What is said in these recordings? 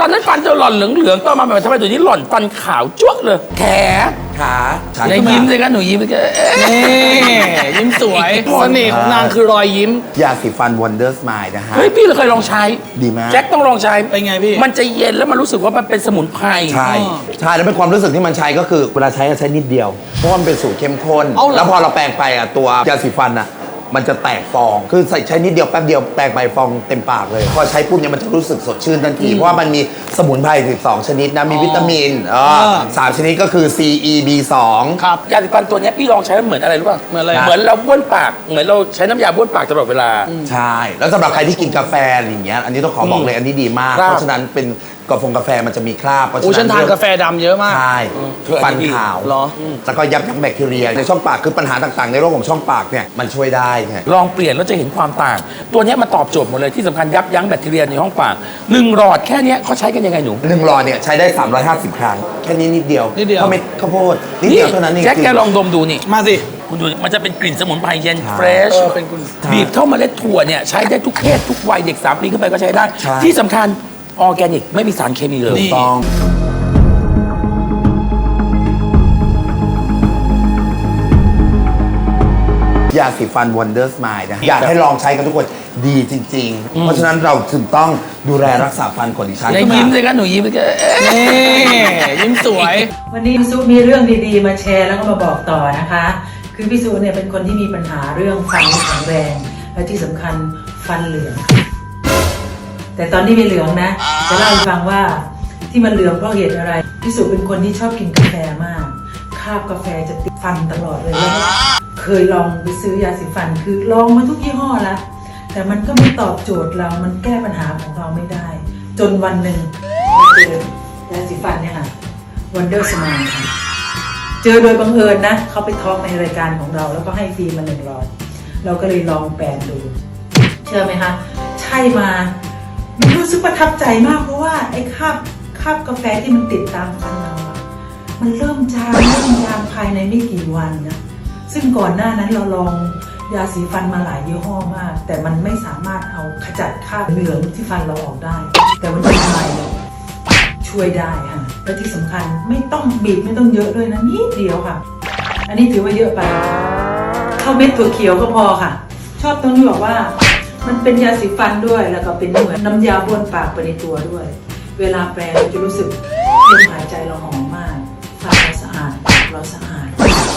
ตอนนั้นฟันเธอหล่อนเหลืองๆตอนมาแบบทำไมตัวนี้หล่อนฟันขาวจ้วะเลย แขขาฉันในก็มายิ้มเลยกันหนูยิ้มเลยกันเอ๊ะนี่ยิ้มสวยเสน่ห์ของนางคือรอยยิ้ม ยาสีฟัน Wonder Smile นะฮะ เฮ้ย พี่เคยลองใช้ ดีมาก แจ็คต้องลองใช้ เป็นไงพี่ มันจะเย็นแล้วมันรู้สึกว่ามันเป็นสมุนไพร ใช่อ๋อใช่ แล้วเป็นความรู้สึกที่มันใช้ก็คือเวลาใช้ก็ใช้นิดเดียว เพราะว่ามันเป็นสูตรเข้มข้นเอาเหรอแล้วพอเราแปรงไปอะตัวยาสีฟันอะ มันจะแตกฟอง คือใส่ใช้นิดเดียวแป๊บเดียวแตกไปฟองเต็มปากเลย พอใช้ปุ๊บเนี่ยมันจะรู้สึกสดชื่นทันที เพราะว่ามันมีสมุนไพร12 ชนิดนะ มีวิตามินเออสามชนิดก็คือ C E B 2 ครับยาสีฟันตัวเนี้ยพี่ลองใช้มันเหมือนอะไรรู้ป่ะเหมือนอะไร เหมือนเราบ้วนปาก เหมือนเราใช้น้ำยาบ้วนปากตลอดเวลา ใช่ แล้วสำหรับใครที่กินกาแฟอย่างเงี้ย อันนี้ต้องขอบอกเลยอันนี้ดีมากครับเพราะฉะนั้นเป็น กาแฟกาแฟมันจะมีคราบเพราะโอ้ฉันฉะทานกาแฟดำเยอะมาก ใช่เธออัฟันนนี้ดี ขาวเหรอแล้วก็ยับยั้งแบคทีเรียในช่องปากคือปัญหาต่างๆ ในโรคของช่องปากเนี่ยมันช่วยได้ไง ลองเปลี่ยนแล้วจะเห็นความต่าง ตัวเนี้ยมาตอบโจทย์หมดเลยที่สำคัญยับยั้งแบคทีเรียในห้องปากหนึ่งหลอดแค่เนี้ยเขาใช้กันยังไงหนู หนึ่งหลอดเนี่ยใช้ได้ 350 ครั้ง แค่นี้นิดเดียวนิดเดียว ข้าวเม็ดข้าวโพดนิดเดียวเท่านั้นเองแจ็คแกลองดมดูนี่ มาสิ คุณดูมันจะเป็นกลิ่นสมุนไพรเย็นใช่เฟรชเออเป็นคุณบีบเท่าเมล็ดถั่วเนี่ยใช้ได้ทุกเพศทุกวัยเด็กสามปีขึ้นไปก็ใช้ได้ใช่ที่สำคัญ ออร์แกนิกไม่มีสารเคมีเลยนี่ต้อง ยาสีฟัน Wonder Smile นะ อยากให้ลองใช้กันทุกคนดีจริง ๆ เพราะฉะนั้นเราถึงต้องดูแลรักษาฟันของดิฉันในยิ้มเลยกันหนูยิ้มเลยกันเอ๊ะนี่ยิ้มสวย วันนี้พี่ซุมีเรื่องดีๆ มาแชร์แล้วก็มาบอกต่อนะคะ คือพี่ซุเนี่ยเป็นคนที่มีปัญหาเรื่องฟันไม่แข็งแรง และที่สำคัญฟันเหลือง แต่ตอนนี้ไม่เหลืองนะ จะเล่าให้ฟังว่าที่มันเหลืองเพราะเหตุอะไรพี่สุเป็นคนที่ชอบกินกาแฟมาก คาบกาแฟจะติดฟันตลอดเลยแล้วเคยลองไปซื้อยาสีฟันคือลองมาทุกยี่ห้อแล้วแต่มันก็ไม่ตอบโจทย์เรามันแก้ปัญหาของเราไม่ได้ จนวันหนึ่งเจอยาสีฟันเนี่ยค่ะ Wonder Smile ค่ะเจอโดยบังเอิญนะเขาไปท้องในรายการของเรา แล้วก็ให้ฟรีมาหนึ่งร้อยเราก็เลยลองแปลงดู เชื่อไหมคะ ใช่มา มันรู้สึกประทับใจมากเพราะว่าไอ้คราบคราบกาแฟที่มันติดตามฟันเราอะมันเริ่มจางเริ่มจางภายในไม่กี่วันนะซึ่งก่อนหน้านั้นเราลองยาสีฟันมาหลายยี่ห้อมาก แต่มันไม่สามารถเอาขจัดคราบเหลืองที่ฟันเราออกได้ แต่วันนี้ทำไมเนี่ยช่วยได้ค่ะและที่สำคัญไม่ต้องบีบไม่ต้องเยอะด้วยนะนิดเดียวค่ะ อันนี้ถือว่าเยอะไป เข้าเม็ดถั่วเขียวก็พอค่ะ ชอบตรงที่บอกว่า มันเป็นยาสีฟันด้วยแล้วก็เป็นเหมือนน้ำยาบ้วนปากไปในตัวด้วย เวลาแปรงเราจะรู้สึกลมหายใจเราหอมมากฟันเราสะอาดปากเราสะอาด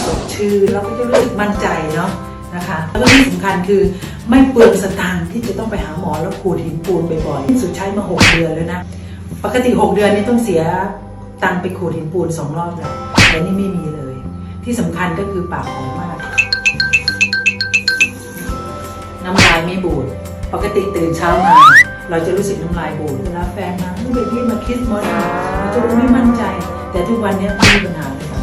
สดชื่นเราก็จะรู้สึกมั่นใจเนาะนะคะแล้วที่สำคัญคือไม่เปลืองสตางค์ที่จะต้องไปหาหมอแล้วขูดหินปูนบ่อยๆสุดใช้มาหกเดือนแล้วนะปกติ 6 เดือนนี่ต้องเสียตังค์ไปขูดหินปูนสองรอบแล้วแต่นี่ไม่มีเลย ที่สำคัญก็คือปากหอมมาก น้ำลายไม่บูด ปกติตื่นเช้ามา เราจะรู้สึกน้ำลายบูดเวลาแฟนมาเมื่อไหร่มาคิสมอสเราจะไม่มั่นใจ แต่ทุกวันนี้ไม่มีปัญหาเลยค่ะ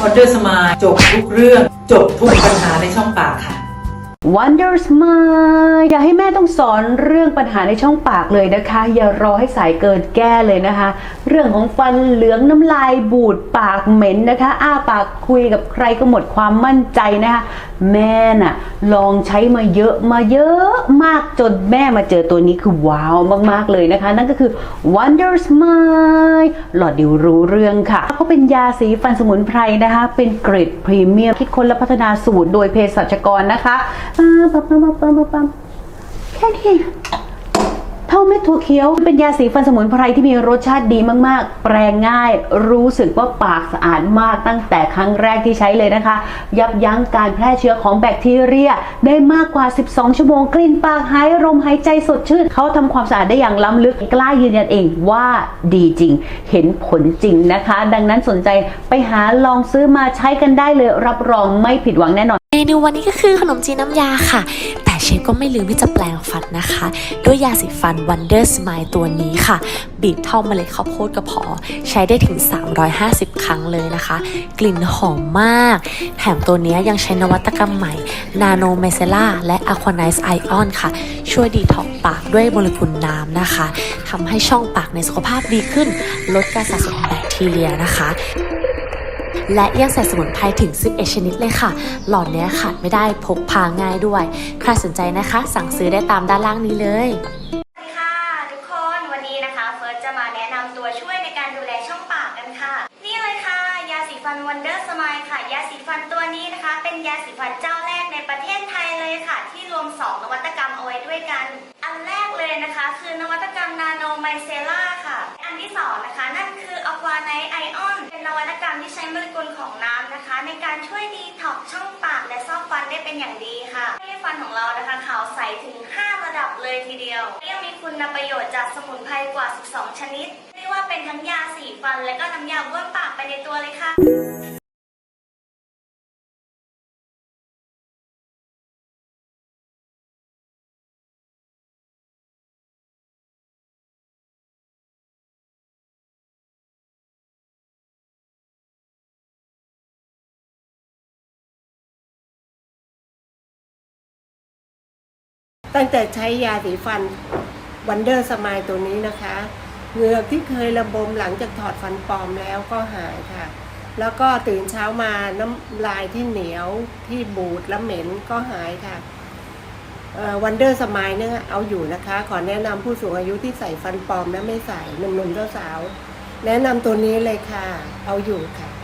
ออเดอร์สมายจบทุกเรื่อง จบทุกปัญหาในช่องปากค่ะ Wonder Smile อย่าให้แม่ต้องสอนเรื่องปัญหาในช่องปากเลยนะคะ อย่ารอให้สายเกินแก้เลยนะคะ เรื่องของฟันเหลืองน้ำลายบูดปากเหม็นนะคะ อ้าปากคุยกับใครก็หมดความมั่นใจนะคะ แม่น่ะลองใช้มาเยอะมาเยอะมากจนแม่มาเจอตัวนี้คือว้าวมากๆเลยนะคะ นั่นก็คือ Wonder Smile หลอดดียวรู้เรื่องค่ะเขาเป็นยาสีฟันสมุนไพรนะคะ เป็นเกรดพรีเมียมคิดค้นและพัฒนาสูตรโดยเภสัชกรนะคะอ่าปั๊มปั๊มปั๊มปั๊มปั๊มแค่นี้เท่าเม็ดถั่วเขียวเป็นยาสีฟันสมุนไพรที่มีรสชาติดีมากๆ แปรงง่าย รู้สึกว่าปากสะอาดมากตั้งแต่ครั้งแรกที่ใช้เลยนะคะ ยับยั้งการแพร่เชื้อของแบคทีเรีย ได้มากกว่า 12 ชั่วโมงกลิ่นปากหายลมหายใจสดชื่น เขาทำความสะอาดได้อย่างล้ำลึกกล้ายืนยันเองว่าดีจริง เห็นผลจริงนะคะ ดังนั้นสนใจไปหาลองซื้อมาใช้กันได้เลยรับรองไม่ผิดหวังแน่นอน นูวันนี้ก็คือขนมจีนน้ำยาค่ะ แต่เชฟก็ไม่ลืมที่จะแปลงฟันนะคะ ด้วยยาสีฟัน Wonder Smile ตัวนี้ค่ะ บีบเท่าเมล็ดข้าวโพดก็พอใช้ได้ถึง 350 ครั้งเลยนะคะ กลิ่นหอมมาก แถมตัวนี้ยังใช้นวัตกรรมใหม่ Nano m i c e l l a และ Aquanize Ion ค่ะ ช่วยดีท็อกปากด้วยโมเลกุลน้ำนะคะทำให้ช่องปากในสุขภาพดีขึ้น ลดการสะสมแบคทีเรียนะคะ และยังใส่สมุนไพรถึง 11 ชนิดเลยค่ะ หลอดเนี้ยขาดไม่ได้พกพาง่ายด้วย ใครสนใจนะคะ สั่งซื้อได้ตามด้านล่างนี้เลยสวัสดีค่ะทุกคนวันนี้นะคะ เฟิร์สจะมาแนะนำตัวช่วยในการดูแลช่องปากกันค่ะ นี่เลยค่ะ ยาสีฟันวันเดอร์สมายค่ะ ยาสีฟันตัวนี้นะคะ เป็นยาสีฟันเจ้าแรกในประเทศไทย เลยค่ะ ที่รวม 2 นวัตกรรมเอาไว้ด้วยกัน อันแรกเลยนะคะ คือนวัตกรรมนาโนไมเซล่าค่ะ อันที่สองนะคะ นั่นคืออควาไนไอออนเป็นนวัตกรรมที่ใช้โมเลกุลของน้ำนะคะ ในการช่วยดีท็อกช่องปากและซอกฟันได้เป็นอย่างดีค่ะให้ฟันของเรานะคะขาวใสถึง 5 ระดับเลยทีเดียวยังมีคุณประโยชน์จากสมุนไพรกว่า 12 ชนิดเรียกว่าเป็นทั้งยาสีฟันและก็น้ำยาบ้วนปากไปในตัวเลยค่ะ ตั้งแต่ใช้ยาสีฟันวันเดอร์สมายตัวนี้นะคะเหงือกที่เคยระบมหลังจากถอดฟันปลอมแล้วก็หายค่ะ แล้วก็ตื่นเช้ามาน้ำลายที่เหนียวที่บูดและเหม็นก็หายค่ะวันเดอร์สมายเนี่ยเอาอยู่นะคะ ขอแนะนำผู้สูงอายุที่ใส่ฟันปลอมและไม่ใส่หนุ่มๆสาวๆแนะนำตัวนี้เลยค่ะ เอาอยู่ค่ะ